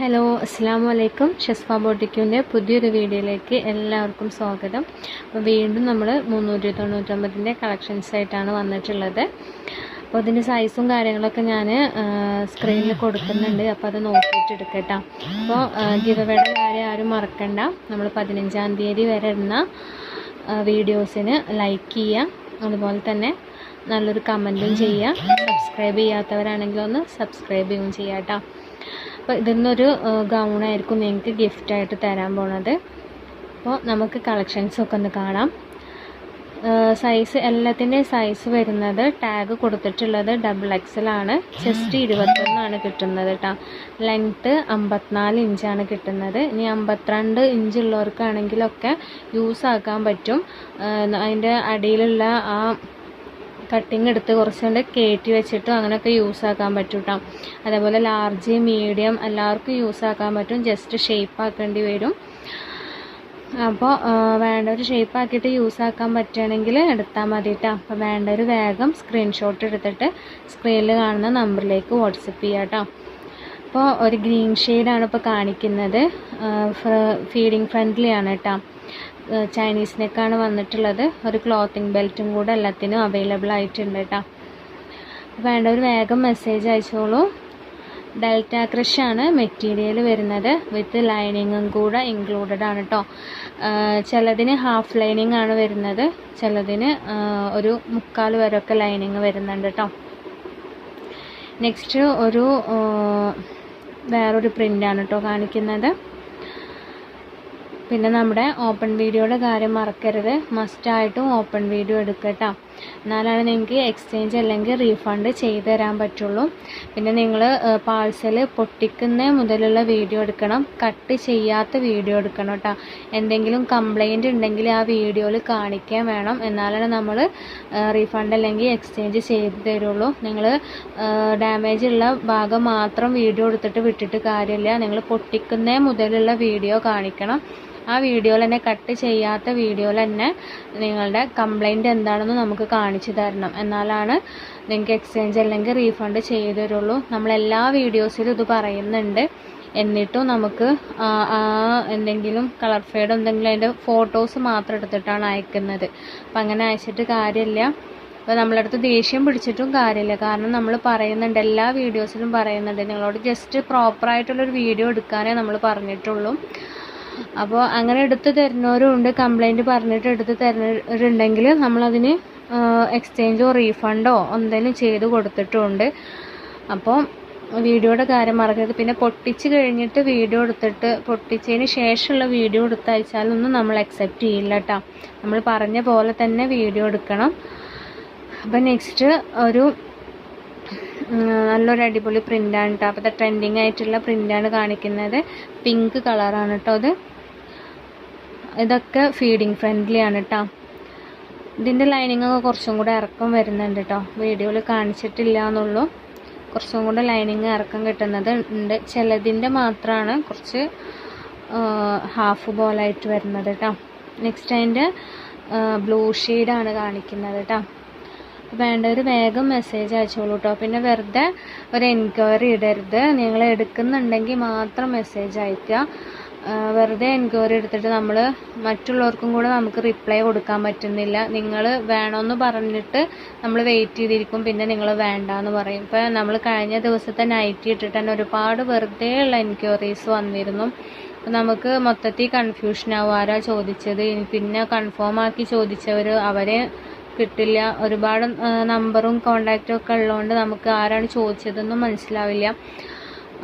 Hello അസ്സാം വലൈക്കും ഷെസ്ഫ ബോട്ടിക്കിന്റെ പുതിയൊരു വീഡിയോയിലേക്ക് എല്ലാവർക്കും സ്വാഗതം. അപ്പോൾ വീണ്ടും നമ്മൾ മുന്നൂറ്റി തൊണ്ണൂറ്റൊമ്പതിന്റെ കളക്ഷൻസായിട്ടാണ് വന്നിട്ടുള്ളത്. അപ്പോൾ അതിന്റെ സൈസും കാര്യങ്ങളൊക്കെ ഞാൻ സ്ക്രീനിൽ കൊടുക്കുന്നുണ്ട്. അപ്പോൾ അത് നോക്കിയിട്ട് എടുക്കട്ടോ അപ്പോൾ ഗിവവയുടെ കാര്യം ആരും മറക്കണ്ട. നമ്മൾ പതിനഞ്ചാം തീയതി വരെ ഇടുന്ന വീഡിയോസിന് ലൈക്ക് ചെയ്യുക അതുപോലെ തന്നെ നല്ലൊരു കമന്റും ചെയ്യുക സബ്സ്ക്രൈബ് ചെയ്യാത്തവരാണെങ്കിൽ ഒന്ന് സബ്സ്ക്രൈബ് ചെയ്യുകയും ചെയ്യാം കേട്ടോ അപ്പോൾ ഇതിന്നൊരു ഗൗണായിരിക്കും നിങ്ങൾക്ക് ഗിഫ്റ്റായിട്ട് തരാൻ പോണത്. അപ്പോൾ നമുക്ക് കളക്ഷൻസൊക്കെ ഒന്ന് കാണാം. സൈസ് എല്ലാത്തിന്റെയും സൈസ് വരുന്നത് ടാഗ് കൊടുത്തിട്ടുള്ളത് ഡബിൾ എക്സലാണ് ചെസ്റ്റ് ഇരുപത്തൊന്നാണ് കിട്ടുന്നത് കേട്ടോ ലെങ്ത്ത് അമ്പത്തിനാല് ഇഞ്ചാണ് കിട്ടുന്നത്. ഇനി അമ്പത്തിരണ്ട് ഇഞ്ച് ഉള്ളവർക്കാണെങ്കിലൊക്കെ യൂസ് ആക്കാൻ പറ്റും. അതിന്റെ അടിയിലുള്ള ആ കട്ടിങ് എടുത്ത് കുറച്ചുകൊണ്ട് കയറ്റി വെച്ചിട്ടും അങ്ങനെയൊക്കെ യൂസ് ആക്കാൻ പറ്റും കേട്ടോ അതേപോലെ ലാർജ് മീഡിയം എല്ലാവർക്കും യൂസ് ആക്കാൻ പറ്റും. ജസ്റ്റ് ഷേപ്പ് ആക്കേണ്ടി വരും. അപ്പോൾ വേണ്ടവർ ഷേപ്പ് ആക്കിയിട്ട് യൂസ് ആക്കാൻ പറ്റുകയാണെങ്കിൽ എടുത്താൽ മതി കേട്ടോ അപ്പോൾ വേണ്ടവർ വേഗം സ്ക്രീൻഷോട്ട് എടുത്തിട്ട് സ്ക്രീനിൽ കാണുന്ന നമ്പറിലേക്ക് വാട്സപ്പ് ചെയ്യാം കേട്ടോ അപ്പോൾ ഒരു ഗ്രീൻ ഷെയ്ഡാണ് ഇപ്പോൾ കാണിക്കുന്നത്. ഫീഡിങ് ഫ്രണ്ട്ലി ആണ് കേട്ടോ ചൈനീസ് നെക്കാണ് വന്നിട്ടുള്ളത്. ഒരു ക്ലോത്തിങ് ബെൽറ്റും കൂടെ എല്ലാത്തിനും അവൈലബിൾ ആയിട്ടുണ്ട് കേട്ടോ ഒരു വേഗം മെസ്സേജ് അയച്ചോളൂ. ഡെൽറ്റ ക്രഷ് ആണ് മെറ്റീരിയൽ വരുന്നത്. വിത്ത് ലൈനിങ്ങും കൂടെ ഇൻക്ലൂഡഡ് ആണ് കേട്ടോ ചിലതിന് ഹാഫ് ലൈനിങ് ആണ് വരുന്നത്. ചിലതിന് ഒരു മുക്കാൽ വരെയൊക്കെ ലൈനിങ് വരുന്നുണ്ട് കേട്ടോ നെക്സ്റ്റ് ഒരു വേറൊരു പ്രിന്റാണ് കേട്ടോ കാണിക്കുന്നത്. പിന്നെ നമ്മുടെ ഓപ്പൺ വീഡിയോയുടെ കാര്യം മറക്കരുത്. മസ്റ്റായിട്ടും ഓപ്പൺ വീഡിയോ എടുക്കട്ടോ. എന്നാലാണ് നിങ്ങൾക്ക് എക്സ്ചേഞ്ച് അല്ലെങ്കിൽ റീഫണ്ട് ചെയ്തു തരാൻ പറ്റുള്ളൂ. പിന്നെ നിങ്ങൾ പാഴ്സൽ പൊട്ടിക്കുന്ന മുതലുള്ള വീഡിയോ എടുക്കണം. കട്ട് ചെയ്യാത്ത വീഡിയോ എടുക്കണം കേട്ടോ എന്തെങ്കിലും കംപ്ലൈന്റ് ഉണ്ടെങ്കിൽ ആ വീഡിയോയിൽ കാണിക്കാൻ വേണം. എന്നാലാണ് നമ്മൾ റീഫണ്ട് അല്ലെങ്കിൽ എക്സ്ചേഞ്ച് ചെയ്ത് തരുള്ളൂ. നിങ്ങൾ ഡാമേജ് ഉള്ള ഭാഗം മാത്രം വീഡിയോ എടുത്തിട്ട് വിട്ടിട്ട് കാര്യമില്ല. നിങ്ങൾ പൊട്ടിക്കുന്ന മുതലുള്ള വീഡിയോ കാണിക്കണം. ആ വീഡിയോയിൽ തന്നെ കട്ട് ചെയ്യാത്ത വീഡിയോയിൽ തന്നെ നിങ്ങളുടെ കംപ്ലൈന്റ് എന്താണെന്ന് നമുക്ക് കാണിച്ചു തരണം. എന്നാലാണ് നിങ്ങൾക്ക് എക്സ്ചേഞ്ച് അല്ലെങ്കിൽ റീഫണ്ട് ചെയ്തു തരുള്ളൂ നമ്മൾ എല്ലാ വീഡിയോസിലും ഇത് പറയുന്നുണ്ട്. എന്നിട്ടും നമുക്ക് എന്തെങ്കിലും കളർ ഫേഡ് എന്തെങ്കിലും അതിന്റെ ഫോട്ടോസ് മാത്രം എടുത്തിട്ടാണ് അയക്കുന്നത്. അപ്പം അങ്ങനെ അയച്ചിട്ട് കാര്യമില്ല. അപ്പോൾ നമ്മളടുത്ത് ദേഷ്യം പിടിച്ചിട്ടും കാര്യമില്ല. കാരണം നമ്മൾ പറയുന്നുണ്ട് എല്ലാ വീഡിയോസിലും പറയുന്നുണ്ട്. നിങ്ങളോട് ജസ്റ്റ് പ്രോപ്പറായിട്ടുള്ളൊരു വീഡിയോ എടുക്കാനേ നമ്മൾ പറഞ്ഞിട്ടുള്ളൂ. അപ്പോൾ അങ്ങനെ എടുത്ത് തരുന്നവരും ഉണ്ട്. കംപ്ലൈന്റ് പറഞ്ഞിട്ട് എടുത്ത് തരുന്നവരുണ്ടെങ്കിൽ നമ്മളതിന് എക്സ്ചേഞ്ചോ റീഫണ്ടോ എന്തെങ്കിലും ചെയ്ത് കൊടുത്തിട്ടുമുണ്ട് അപ്പോൾ വീഡിയോയുടെ കാര്യം മറക്കരുത്. പിന്നെ പൊട്ടിച്ച് കഴിഞ്ഞിട്ട് വീഡിയോ എടുത്തിട്ട് പൊട്ടിച്ചതിന് ശേഷമുള്ള വീഡിയോ എടുത്തയച്ചാലൊന്നും നമ്മൾ അക്സെപ്റ്റ് ചെയ്യില്ല കേട്ടോ നമ്മൾ പറഞ്ഞ പോലെ തന്നെ വീഡിയോ എടുക്കണം. അപ്പം നെക്സ്റ്റ് ഒരു നല്ലൊരു അടിപൊളി പ്രിന്റാണ് കേട്ടോ അപ്പോൾ ട്രെൻഡിങ് ആയിട്ടുള്ള പ്രിന്റാണ് കാണിക്കുന്നത്. പിങ്ക് കളറാണ് കേട്ടോ അത്. ഇതൊക്കെ ഫീഡിങ് ഫ്രണ്ട്ലി ആണ് കേട്ടോ ഇതിന്റെ ലൈനിങ് ഒക്കെ കുറച്ചും കൂടെ ഇറക്കം വരുന്നുണ്ട് കേട്ടോ വീഡിയോയിൽ കാണിച്ചിട്ടില്ല എന്നുള്ളൂ. കുറച്ചും കൂടെ ലൈനിങ് ഇറക്കം കിട്ടുന്നത് ഉണ്ട്. ചിലതിന്റെ മാത്രമാണ് കുറച്ച് ഹാഫ് ബോളായിട്ട് വരുന്നത് കേട്ടോ നെക്സ്റ്റ് അതിന്റെ ബ്ലൂ ഷെയ്ഡാണ് കാണിക്കുന്നത് കേട്ടോ വേണ്ടവർ വേഗം മെസ്സേജ് അയച്ചോളൂ കേട്ടോ പിന്നെ വെറുതെ ഒരു എൻക്വയറി ഇടരുത്. നിങ്ങൾ എടുക്കുന്നുണ്ടെങ്കിൽ മാത്രം മെസ്സേജ് അയയ്ക്കുക. വെറുതെ എൻക്വയറി എടുത്തിട്ട് നമ്മൾ മറ്റുള്ളവർക്കും കൂടെ നമുക്ക് റിപ്ലൈ കൊടുക്കാൻ പറ്റുന്നില്ല. നിങ്ങൾ വേണമെന്ന് പറഞ്ഞിട്ട് നമ്മൾ വെയിറ്റ് ചെയ്തിരിക്കും. പിന്നെ നിങ്ങൾ വേണ്ട എന്ന് പറയും. ഇപ്പോൾ നമ്മൾ കഴിഞ്ഞ ദിവസത്തെ നൈറ്റ് ഇട്ടിട്ട് തന്നെ ഒരുപാട് വെറുതെ ഉള്ള എൻക്വയറീസ് വന്നിരുന്നു. അപ്പം നമുക്ക് മൊത്തത്തിൽ കൺഫ്യൂഷൻ ആവും. ആരാ ചോദിച്ചത്? പിന്നെ കൺഫേം ആക്കി ചോദിച്ചവർ അവരെ കിട്ടില്ല. ഒരുപാട് നമ്പറും കോണ്ടാക്റ്റും ഒക്കെ ഉള്ളതുകൊണ്ട് നമുക്ക് ആരാണ് ചോദിച്ചതെന്നും മനസ്സിലാവില്ല.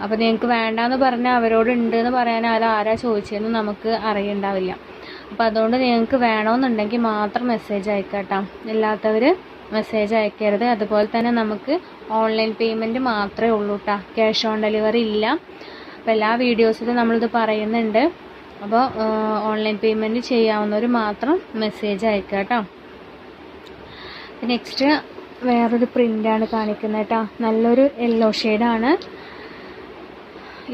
അപ്പോൾ നിങ്ങൾക്ക് വേണ്ടാന്ന് പറഞ്ഞാൽ അവരോട് ഉണ്ട് എന്ന് പറയാൻ ആരാ ചോദിച്ചതെന്ന് നമുക്ക് അറിയണ്ടാവില്ല. അപ്പോൾ അതുകൊണ്ട് നിങ്ങൾക്ക് വേണമെന്നുണ്ടെങ്കിൽ മാത്രം മെസ്സേജ് അയക്കാട്ടോ ഇല്ലാത്തവർ മെസ്സേജ് അയക്കരുത്. അതുപോലെ തന്നെ നമുക്ക് ഓൺലൈൻ പേയ്മെന്റ് മാത്രമേ ഉള്ളൂ കേട്ടോ. ക്യാഷ് ഓൺ ഡെലിവറി ഇല്ല. അപ്പോൾ എല്ലാ വീഡിയോസിലും നമ്മളിത് പറയുന്നുണ്ട്. അപ്പോൾ ഓൺലൈൻ പേയ്മെന്റ് ചെയ്യാവുന്നവർ മാത്രം മെസ്സേജ് അയക്കാട്ടോ കേട്ടോ. നെക്സ്റ്റ് വേറൊരു പ്രിന്റാണ് കാണിക്കുന്നത് കേട്ടോ. നല്ലൊരു യെല്ലോ ഷെയ്ഡാണ്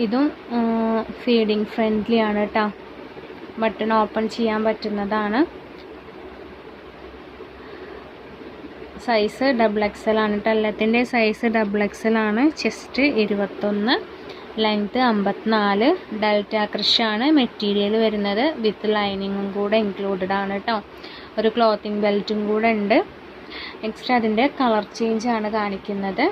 ഇതും ഫീഡിങ് ഫ്രണ്ട്ലി ആണ് കേട്ടോ ബട്ടൺ ഓപ്പൺ ചെയ്യാൻ പറ്റുന്നതാണ്. സൈസ് ഡബിൾ എക്സൽ ആണ് കേട്ടോ സൈസ് ഡബിൾ എക്സൽ ആണ്. ചെസ്റ്റ് ഇരുപത്തൊന്ന് ലെങ്ത്ത് അമ്പത്തിനാല് ഡെൽറ്റ ക്രിഷാണ് മെറ്റീരിയൽ വരുന്നത് വിത്ത് ലൈനിങ്ങും കൂടെ ഇൻക്ലൂഡഡ് ആണ് കേട്ടോ ഒരു ക്ലോത്തിങ് ബെൽറ്റും കൂടെ ഉണ്ട്. നെക്സ്റ്റ് അതിന്റെ കളർ ചേഞ്ച് ആണ് കാണിക്കുന്നത്.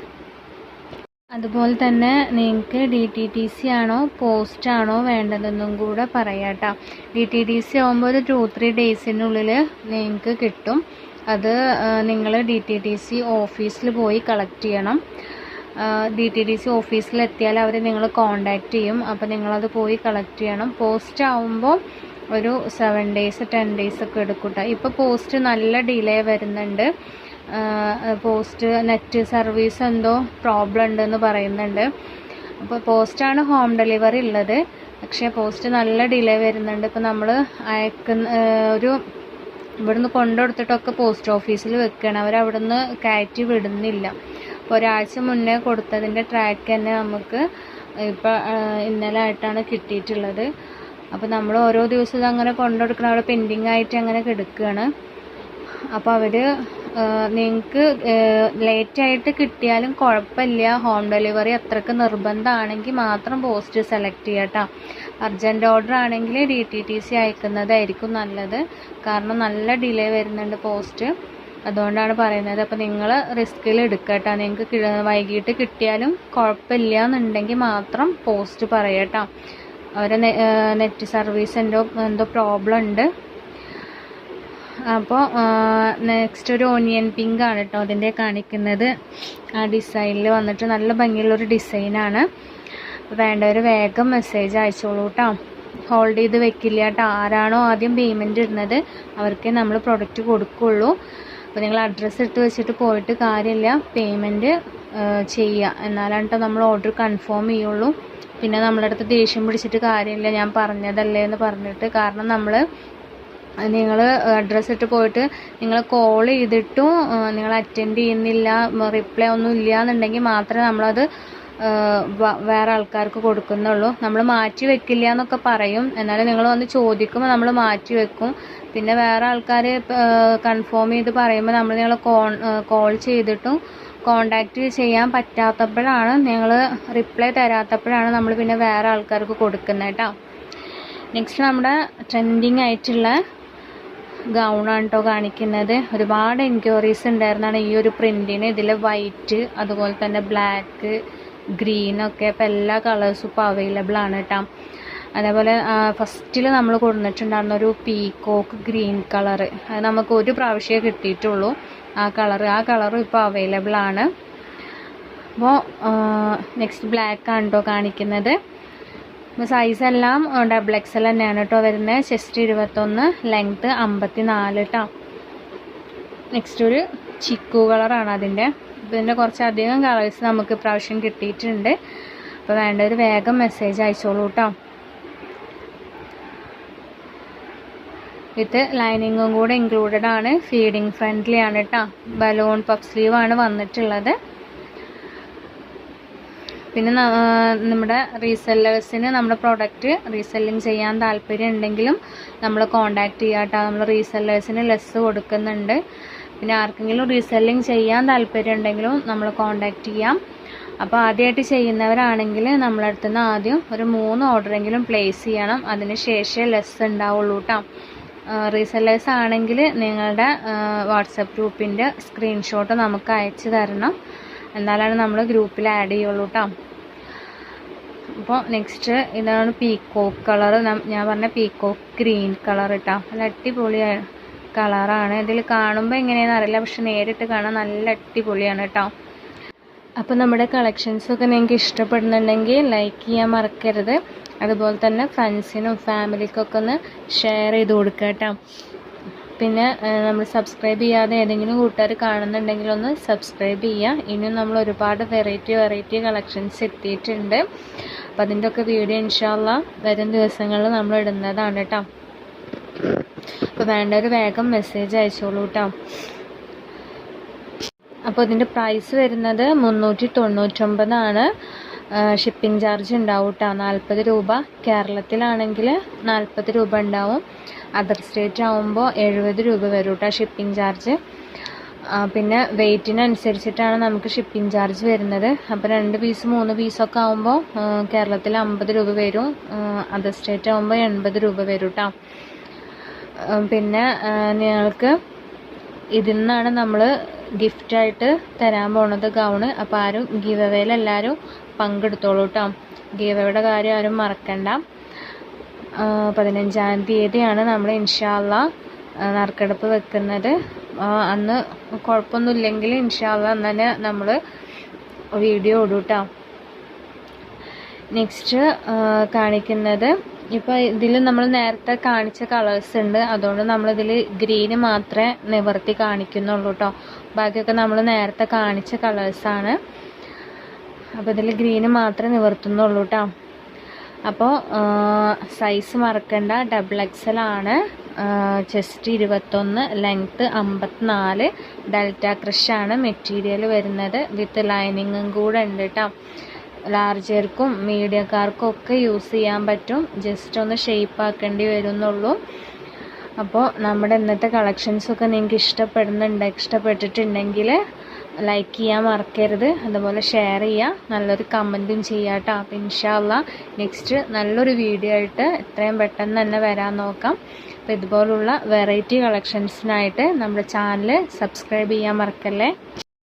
അതുപോലെ തന്നെ നിങ്ങൾക്ക് ഡി ടി ടി സി ആണോ പോസ്റ്റ് ആണോ വേണ്ടതെന്നും കൂടെ പറയാം കേട്ടോ ഡി ടി ടി സി ആകുമ്പോൾ ഒരു ടു ത്രീ ഡേയ്സിനുള്ളിൽ നിങ്ങൾക്ക് കിട്ടും. അത് നിങ്ങൾ ഡി ടി ടി സി ഓഫീസിൽ പോയി കളക്ട് ചെയ്യണം. ഡി ടി ഡി സി ഓഫീസിൽ എത്തിയാൽ അവർ നിങ്ങൾ കോണ്ടാക്ട് ചെയ്യും. അപ്പോൾ നിങ്ങളത് പോയി കളക്ട് ചെയ്യണം. പോസ്റ്റ് ആവുമ്പോൾ ഒരു സെവൻ ഡേയ്സ് ടെൻ ഡേയ്സ് ഒക്കെ എടുക്കും കേട്ടോ ഇപ്പോൾ പോസ്റ്റ് നല്ല ഡിലേ വരുന്നുണ്ട്. പോസ്റ്റ് നെറ്റ് സർവീസ് എന്തോ പ്രോബ്ലം ഉണ്ടെന്ന് പറയുന്നുണ്ട്. അപ്പോൾ പോസ്റ്റാണ് ഹോം ഡെലിവറി ഉള്ളത്. പക്ഷേ പോസ്റ്റ് നല്ല ഡിലേ വരുന്നുണ്ട്. ഇപ്പോൾ നമ്മൾ അയക്കുന്ന ഒരു ഇവിടുന്ന് കൊണ്ടുകൊടുത്തിട്ടൊക്കെ പോസ്റ്റ് ഓഫീസിൽ വെക്കുകയാണ് അവർ അവിടുന്ന് കയറ്റി വിടുന്നില്ല. അപ്പോൾ ഒരാഴ്ച മുന്നേ കൊടുത്തതിന്റെ ട്രാക്ക് തന്നെ നമുക്ക് ഇപ്പോൾ ഇന്നലെ ആയിട്ടാണ് കിട്ടിയിട്ടുള്ളത്. അപ്പോൾ നമ്മൾ ഓരോ ദിവസവും അങ്ങനെ കൊണ്ടുകൊടുക്കണം അവിടെ പെൻഡിങ് ആയിട്ട് അങ്ങനെ കിടക്കുകയാണ് അപ്പോൾ അവർ നിങ്ങൾക്ക് ലേറ്റ് ആയിട്ട് കിട്ടിയാലും കുഴപ്പമില്ല. ഹോം ഡെലിവറി അത്രയ്ക്ക് നിർബന്ധമാണെങ്കിൽ മാത്രം പോസ്റ്റ് സെലക്ട് ചെയ്യുക കേട്ടോ അർജന്റ് ഓർഡർ ആണെങ്കിൽ ഡി ടി ടി സി അയക്കുന്നതായിരിക്കും നല്ലത്. കാരണം നല്ല ഡിലേ വരുന്നുണ്ട് പോസ്റ്റ് അതുകൊണ്ടാണ് പറയുന്നത്. അപ്പോൾ നിങ്ങൾ റിസ്കിൽ എടുക്കുക കേട്ടോ നിങ്ങൾക്ക് വൈകിട്ട് കിട്ടിയാലും കുഴപ്പമില്ല എന്നുണ്ടെങ്കിൽ മാത്രം പോസ്റ്റ് പറയാം കേട്ടോ അവരെ നെറ്റ് സർവീസ് എന്തോ എന്തോ പ്രോബ്ലം ഉണ്ട്. അപ്പോൾ നെക്സ്റ്റ് ഒരു ഓനിയൻ പിങ്ക് ആണ് കേട്ടോ അതിന്റെ കാണിക്കുന്നത്. ആ ഡിസൈനിൽ വന്നിട്ട് നല്ല ഭംഗിയുള്ളൊരു ഡിസൈനാണ് വേണ്ടവർ വേഗം മെസ്സേജ് അയച്ചോളൂ കേട്ടോ ഹോൾഡ് ചെയ്ത് വെക്കില്ല. കേട്ടോ ആരാണോ ആദ്യം പേയ്മെന്റ് ഇടുന്നത്? അവർക്കേ നമ്മൾ പ്രൊഡക്റ്റ് കൊടുക്കുള്ളൂ. അപ്പോൾ നിങ്ങൾ അഡ്രസ്സ് ഇട്ട് വെച്ചിട്ട് പോയിട്ട് കാര്യമില്ല. പേയ്മെന്റ് ചെയ്യുക എന്നാലാണ് കേട്ടോ നമ്മൾ ഓർഡർ കൺഫേം ചെയ്യുള്ളൂ. പിന്നെ നമ്മളടുത്ത് ദേഷ്യം പിടിച്ചിട്ട് കാര്യമില്ല. ഞാൻ പറഞ്ഞതല്ലേ എന്ന് പറഞ്ഞിട്ട്. കാരണം നമ്മൾ നിങ്ങൾ അഡ്രസ്സ് ഇട്ട് പോയിട്ട് നിങ്ങൾ കോൾ ചെയ്തിട്ടും നിങ്ങൾ അറ്റൻഡ് ചെയ്യുന്നില്ല റിപ്ലൈ ഒന്നും ഇല്ല എന്നുണ്ടെങ്കിൽ മാത്രമേ നമ്മളത് വേറെ ആൾക്കാർക്ക് കൊടുക്കുന്നുള്ളൂ. നമ്മൾ മാറ്റി വെക്കില്ല എന്നൊക്കെ പറയും. എന്നാലും നിങ്ങൾ വന്ന് ചോദിക്കുമ്പോൾ നമ്മൾ മാറ്റി വെക്കും. പിന്നെ വേറെ ആൾക്കാർ കൺഫേം ചെയ്ത് പറയുമ്പോൾ നമ്മൾ നിങ്ങൾ കോൺ കോൾ ചെയ്തിട്ടും കോണ്ടാക്റ്റ് ചെയ്യാൻ പറ്റാത്തപ്പോഴാണ് നിങ്ങൾ റിപ്ലൈ തരാത്തപ്പോഴാണ് നമ്മൾ പിന്നെ വേറെ ആൾക്കാർക്ക് കൊടുക്കുന്നത് കേട്ടോ നെക്സ്റ്റ് നമ്മുടെ ട്രെൻഡിങ് ആയിട്ടുള്ള ഗൗണാണ് കേട്ടോ കാണിക്കുന്നത്. ഒരുപാട് എൻക്വയറീസ് ഉണ്ടായിരുന്നാണ് ഈ ഒരു പ്രിന്റിന് ഇതിൽ വൈറ്റ് അതുപോലെ തന്നെ ബ്ലാക്ക് ഗ്രീനൊക്കെ ഇപ്പം എല്ലാ കളേഴ്സും ഇപ്പോൾ അവൈലബിൾ ആണ് കേട്ടോ അതേപോലെ ഫസ്റ്റിൽ നമ്മൾ കൊടുത്തിട്ടുണ്ടായിരുന്ന ഒരു പീകോക്ക് ഗ്രീൻ കളർ അത് നമുക്ക് ഒരു പ്രാവശ്യമേ കിട്ടിയിട്ടുള്ളൂ. ആ കളറ് ആ കളറും ഇപ്പോൾ അവൈലബിൾ ആണ്. അപ്പോൾ നെക്സ്റ്റ് ബ്ലാക്ക് ആണ് കേട്ടോ കാണിക്കുന്നത്. സൈസ് എല്ലാം ഡബിൾ എക്സ് എക്സൽ തന്നെയാണ് കേട്ടോ വരുന്നത് ചെസ്റ്റ് ഇരുപത്തൊന്ന് ലെങ്ത്ത് അമ്പത്തി നാല് കേട്ടോ നെക്സ്റ്റ് ഒരു ചിക്കു കളറാണ് അതിന്റെ. ഇതിന്റെ കുറച്ചധികം കളേഴ്സ് നമുക്ക് ഇപ്രാവശ്യം കിട്ടിയിട്ടുണ്ട്. അപ്പോൾ വേണ്ടവർ വേഗം മെസ്സേജ് അയച്ചോളൂ കേട്ടോ വിത്ത് ലൈനിങ്ങും കൂടെ ഇൻക്ലൂഡഡ് ആണ്. ഫീഡിങ് ഫ്രണ്ട്ലി ആണ് കേട്ടോ ബലൂൺ പഫ് സ്ലീവ് ആണ് വന്നിട്ടുള്ളത്. പിന്നെ നമ്മുടെ റീസെല്ലേഴ്സിന് നമ്മുടെ പ്രോഡക്റ്റ് റീസെല്ലിങ് ചെയ്യാൻ താല്പര്യം ഉണ്ടെങ്കിലും നമ്മൾ കോണ്ടാക്ട് ചെയ്യാട്ടോ നമ്മൾ റീസെല്ലേഴ്സിന് ലെസ് കൊടുക്കുന്നുണ്ട്. പിന്നെ ആർക്കെങ്കിലും റീസെല്ലിങ് ചെയ്യാൻ താല്പര്യം ഉണ്ടെങ്കിലും നമ്മൾ കോണ്ടാക്ട് ചെയ്യാം. അപ്പോൾ ആദ്യമായിട്ട് ചെയ്യുന്നവരാണെങ്കിൽ നമ്മളടുത്ത് നിന്ന് ആദ്യം ഒരു മൂന്ന് ഓർഡറെങ്കിലും പ്ലേസ് ചെയ്യണം. അതിന് ശേഷമേ ലെസ് ഉണ്ടാവുള്ളൂ കേട്ടോ റീസെല്ലേഴ്സ് ആണെങ്കിൽ നിങ്ങളുടെ വാട്സപ്പ് ഗ്രൂപ്പിന്റെ സ്ക്രീൻഷോട്ട് നമുക്ക് അയച്ചു തരണം. എന്നാലാണ് നമ്മൾ ഗ്രൂപ്പിൽ ആഡ് ചെയ്യുള്ളൂ കേട്ടോ അപ്പോൾ നെക്സ്റ്റ് ഇതാണ് പീക്കോക്ക് കളർ ഞാൻ പറഞ്ഞ പീക്കോക്ക് ഗ്രീൻ കളർ കേട്ടോ നല്ല അടിപൊളി കളറാണ് ഇതിൽ കാണുമ്പോൾ എങ്ങനെയാണെന്ന് അറിയില്ല. പക്ഷെ നേരിട്ട് കാണാൻ നല്ല അടിപൊളിയാണ് കേട്ടോ അപ്പോൾ നമ്മുടെ കളക്ഷൻസൊക്കെ നിങ്ങൾക്ക് ഇഷ്ടപ്പെടുന്നുണ്ടെങ്കിൽ ലൈക്ക് ചെയ്യാൻ മറക്കരുത്. അതുപോലെ തന്നെ ഫ്രണ്ട്സിനും ഫാമിലിക്കൊക്കെ ഒന്ന് ഷെയർ ചെയ്ത് കൊടുക്കുക കേട്ടോ പിന്നെ നമ്മൾ സബ്സ്ക്രൈബ് ചെയ്യാതെ ഏതെങ്കിലും കൂട്ടുകാർ കാണുന്നുണ്ടെങ്കിൽ ഒന്ന് സബ്സ്ക്രൈബ് ചെയ്യുക. ഇനിയും നമ്മൾ ഒരുപാട് വെറൈറ്റി വെറൈറ്റി കളക്ഷൻസ് എത്തിയിട്ടുണ്ട്. അപ്പോൾ അതിന്റെ ഒക്കെ വീഡിയോ ഇൻഷാല്ല വരും ദിവസങ്ങളിൽ നമ്മൾ ഇടുന്നതാണ് കേട്ടോ അപ്പോൾ വേണ്ടവർ വേഗം മെസ്സേജ് അയച്ചോളൂ കേട്ടോ അപ്പോൾ ഇതിന്റെ പ്രൈസ് വരുന്നത് മുന്നൂറ്റി തൊണ്ണൂറ്റൊമ്പതാണ് ഷിപ്പിംഗ് ചാർജ് ഉണ്ടാവും കേട്ടോ നാൽപ്പത് രൂപ. കേരളത്തിലാണെങ്കിൽ നാൽപ്പത് രൂപ ഉണ്ടാവും. അതർ സ്റ്റേറ്റ് ആവുമ്പോൾ എഴുപത് രൂപ വരും കേട്ടോ ഷിപ്പിംഗ് ചാർജ് പിന്നെ വെയ്റ്റിനനുസരിച്ചിട്ടാണ് നമുക്ക് ഷിപ്പിംഗ് ചാർജ് വരുന്നത്. അപ്പോൾ രണ്ട് പീസ് മൂന്ന് പീസൊക്കെ ആകുമ്പോൾ കേരളത്തിൽ അമ്പത് രൂപ വരും. അതർ സ്റ്റേറ്റ് ആകുമ്പോൾ എൺപത് രൂപ വരും കേട്ടോ പിന്നെ നിങ്ങൾക്ക് ഇതിൽ നിന്നാണ് നമ്മൾ ഗിഫ്റ്റായിട്ട് തരാൻ പോണത് ഗൗണ് അപ്പോൾ ആരും ഗീവ് അവേയിൽ പങ്കെടുത്തോളൂ കേട്ടോ ഗീവ് കാര്യം ആരും മറക്കണ്ട. പതിനഞ്ചാം തീയതിയാണ് നമ്മൾ ഇൻഷാല്ല നറുക്കെടുപ്പ് വെക്കുന്നത്. അന്ന് കുഴപ്പമൊന്നുമില്ലെങ്കിൽ ഇൻഷാല്ല അന്ന് തന്നെ നമ്മൾ വീഡിയോ ഇടും കേട്ടോ നെക്സ്റ്റ് കാണിക്കുന്നത് ഇപ്പോൾ ഇതിൽ നമ്മൾ നേരത്തെ കാണിച്ച കളേഴ്സ് ഉണ്ട്. അതുകൊണ്ട് നമ്മളിതിൽ ഗ്രീന് മാത്രമേ നിവർത്തി കാണിക്കുന്നുള്ളൂ കേട്ടോ ബാക്കിയൊക്കെ നമ്മൾ നേരത്തെ കാണിച്ച കളേഴ്സാണ് അപ്പോൾ ഇതിൽ ഗ്രീന് മാത്രമേ നിവർത്തുന്നുള്ളൂ കേട്ടോ അപ്പോൾ സൈസ് മറക്കണ്ട. ഡബിൾ എക്സൽ ആണ്. ചെസ്റ്റ് ഇരുപത്തൊന്ന് ലെങ്ത്ത് അമ്പത്തിനാല്. ഡെൽറ്റ ക്രഷാണ് മെറ്റീരിയൽ വരുന്നത്. വിത്ത് ലൈനിങ്ങും കൂടെ ഉണ്ട് കേട്ടോ ലാർജർക്കും മീഡിയക്കാർക്കും ഒക്കെ യൂസ് ചെയ്യാൻ പറ്റും. ജസ്റ്റ് ഒന്ന് ഷേപ്പ് ആക്കേണ്ടി വരുന്നുള്ളൂ. അപ്പോൾ നമ്മുടെ ഇന്നത്തെ കളക്ഷൻസൊക്കെ നിങ്ങൾക്ക് ഇഷ്ടപ്പെടുന്നുണ്ട് ഇഷ്ടപ്പെട്ടിട്ടുണ്ടെങ്കിൽ ലൈക്ക് ചെയ്യാൻ മറക്കരുത്. അതുപോലെ ഷെയർ ചെയ്യുക നല്ലൊരു കമന്റും ചെയ്യുക കേട്ടോ അപ്പോൾ ഇൻഷാല്ല നെക്സ്റ്റ് നല്ലൊരു വീഡിയോ ആയിട്ട് എത്രയും പെട്ടെന്ന് തന്നെ വരാൻ നോക്കാം. അപ്പോൾ ഇതുപോലുള്ള വെറൈറ്റി കളക്ഷൻസിനായിട്ട് നമ്മുടെ ചാനൽ സബ്സ്ക്രൈബ് ചെയ്യാൻ മറക്കല്ലേ?